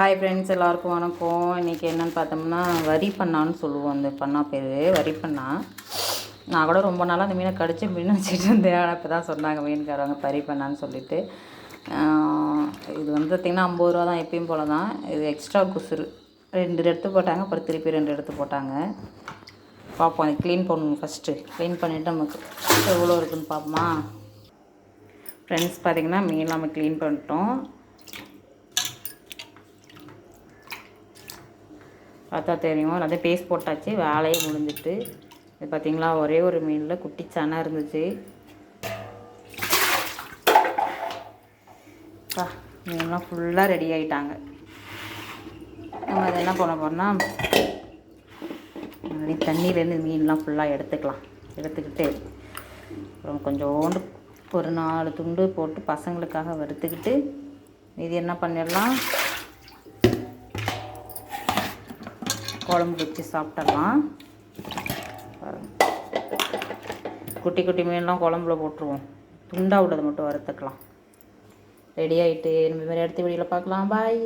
Hi friends எல்லாருக்கும் வணக்கம். இன்றைக்கி என்னென்னு பார்த்தோம்னா வரி பண்ணான்னு சொல்லுவோம். அந்த பண்ணா பேர் வரி பண்ணா. நான் கூட ரொம்ப நாளாக அந்த மீனை கடிச்சு மீன் வச்சுட்டு இருந்தேன். ஆனால் இப்போ தான் சொன்னாங்க மீன்காரவங்க வரி பண்ணான்னு சொல்லிட்டு. இது வந்து பார்த்திங்கன்னா ஐம்பது ரூபா தான் எப்பயும் போல தான் இது எக்ஸ்ட்ரா குசுறு. ரெண்டு எடுத்து போட்டாங்க அப்புறம் திருப்பி ரெண்டு எடுத்து போட்டாங்க. பார்ப்போம் அதை க்ளீன் பண்ணணும் ஃபஸ்ட்டு க்ளீன் பண்ணிவிட்டு நமக்கு எவ்வளோ இருக்குதுன்னு பார்ப்போமா ஃப்ரெண்ட்ஸ் பார்த்திங்கன்னா மீன் நம்ம க்ளீன் பண்ணிட்டோம். பார்த்தா தெரியும். எல்லாத்தையும் பேஸ்ட் போட்டாச்சு. வேலையே முடிஞ்சிட்டு. இது பார்த்தீங்களா? ஒரே ஒரு மீனில் குட்டி சனை இருந்துச்சு. மீன்லாம் ஃபுல்லாக ரெடி ஆகிட்டாங்க நம்ம அதை என்ன பண்ண போகிறோம்னா அப்படி தண்ணியிலேருந்து மீன்லாம் ஃபுல்லாக எடுத்துக்கலாம். எடுத்துக்கிட்டு அப்புறம் கொஞ்சோண்டு ஒரு நாலு துண்டு போட்டு பசங்களுக்காக வறுத்துக்கிட்டு இது என்ன பண்ணிடலாம்? குழம்பு வச்சு சாப்பிட்றலாம் குட்டி குட்டி மீன்லாம் குழம்புல போட்டுருவோம். துண்டா விட்டதை மட்டும் வறுத்துக்கலாம். ரெடி ஆகிட்டு நம்ம மாதிரி அடுத்த வீடியோவில் பார்க்கலாம். பாய்